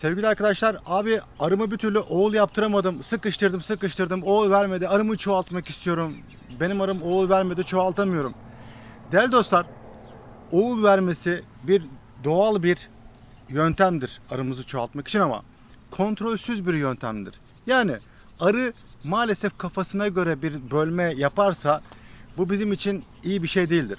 Sevgili arkadaşlar abi arımı bir türlü oğul yaptıramadım. Sıkıştırdım sıkıştırdım oğul vermedi. Arımı çoğaltmak istiyorum. Benim arım oğul vermedi çoğaltamıyorum. Değerli dostlar oğul vermesi bir doğal bir yöntemdir arımızı çoğaltmak için ama kontrolsüz bir yöntemdir. Yani arı maalesef kafasına göre bir bölme yaparsa bu bizim için iyi bir şey değildir.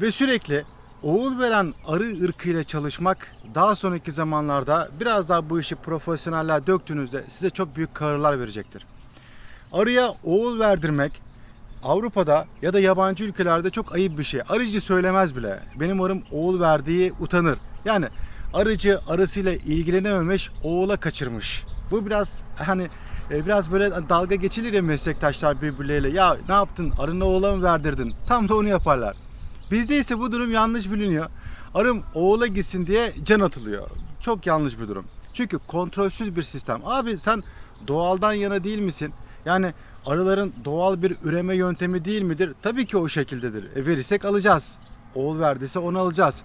Ve sürekli oğul veren arı ırkıyla çalışmak daha sonraki zamanlarda biraz daha bu işi profesyonelliğe döktüğünüzde size çok büyük kararlar verecektir. Arıya oğul verdirmek Avrupa'da ya da yabancı ülkelerde çok ayıp bir şey. Arıcı söylemez bile. Benim arım oğul verdiği utanır. Yani arıcı arısıyla ilgilenememiş, oğula kaçırmış. Bu biraz hani e, biraz böyle dalga geçilir ya meslektaşlar birbirleriyle. Ya ne yaptın? Arını oğula mı verdirdin? Tam da onu yaparlar. Bizde ise bu durum yanlış biliniyor. Arım oğula gitsin diye can atılıyor. Çok yanlış bir durum. Çünkü kontrolsüz bir sistem. Abi sen doğaldan yana değil misin? Yani arıların doğal bir üreme yöntemi değil midir? Tabii ki o şekildedir. E, verirsek alacağız. Oğul verdiyse onu alacağız.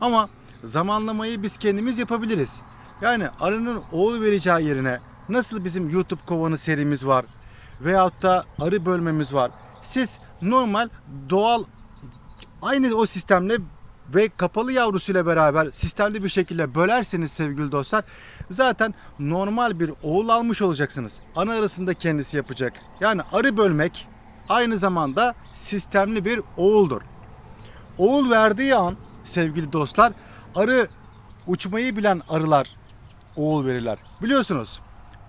Ama zamanlamayı biz kendimiz yapabiliriz. Yani arının oğul vereceği yerine nasıl bizim YouTube kovanı serimiz var veyahut da arı bölmemiz var. Siz normal doğal aynı o sistemle ve kapalı yavrusuyla beraber sistemli bir şekilde bölerseniz sevgili dostlar zaten normal bir oğul almış olacaksınız. Ana arasında kendisi yapacak. Yani arı bölmek aynı zamanda sistemli bir oğuldur. Oğul verdiği an sevgili dostlar arı uçmayı bilen arılar oğul verirler. Biliyorsunuz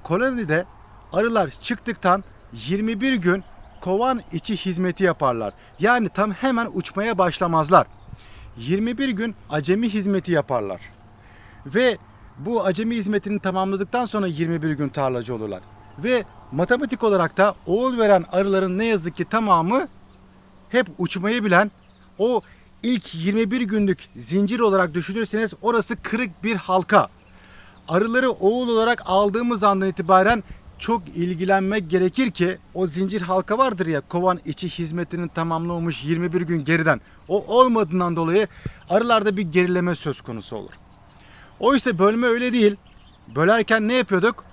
kolonide arılar çıktıktan 21 gün kovan içi hizmeti yaparlar. Yani tam hemen uçmaya başlamazlar. 21 gün acemi hizmeti yaparlar. Ve bu acemi hizmetini tamamladıktan sonra 21 gün tarlacı olurlar. Ve matematik olarak da oğul veren arıların ne yazık ki tamamı hep uçmayı bilen o ilk 21 günlük zincir olarak düşünürseniz orası kırık bir halka. Arıları oğul olarak aldığımız andan itibaren çok ilgilenmek gerekir ki o zincir halka vardır ya kovan içi hizmetinin tamamlanmış 21 gün geriden. O olmadığından dolayı arılarda bir gerileme söz konusu olur. Oysa bölme öyle değil. Bölerken ne yapıyorduk?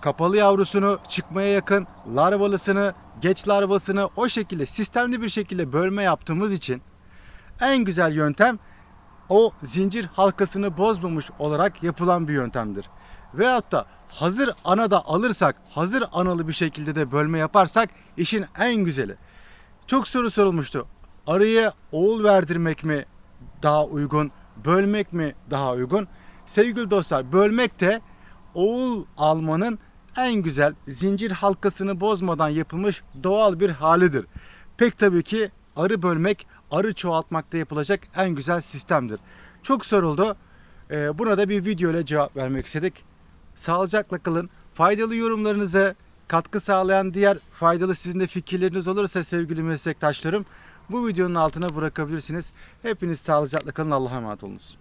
Kapalı yavrusunu çıkmaya yakın larvalısını, geç larvasını o şekilde sistemli bir şekilde bölme yaptığımız için en güzel yöntem o zincir halkasını bozmamış olarak yapılan bir yöntemdir. Veyahut da hazır ana da alırsak, hazır analı bir şekilde de bölme yaparsak işin en güzeli. Çok soru sorulmuştu. Arıya oğul verdirmek mi daha uygun, bölmek mi daha uygun? Sevgili dostlar, bölmek de oğul almanın en güzel zincir halkasını bozmadan yapılmış doğal bir halidir. Pek tabii ki arı bölmek, arı çoğaltmakta yapılacak en güzel sistemdir. Çok soruldu. Ee, Buna da bir video ile cevap vermek istedik. Sağlıcakla kalın. Faydalı yorumlarınızı, katkı sağlayan diğer faydalı sizin de fikirleriniz olursa sevgili meslektaşlarım bu videonun altına bırakabilirsiniz. Hepiniz sağlıcakla kalın. Allah'a emanet olunuz.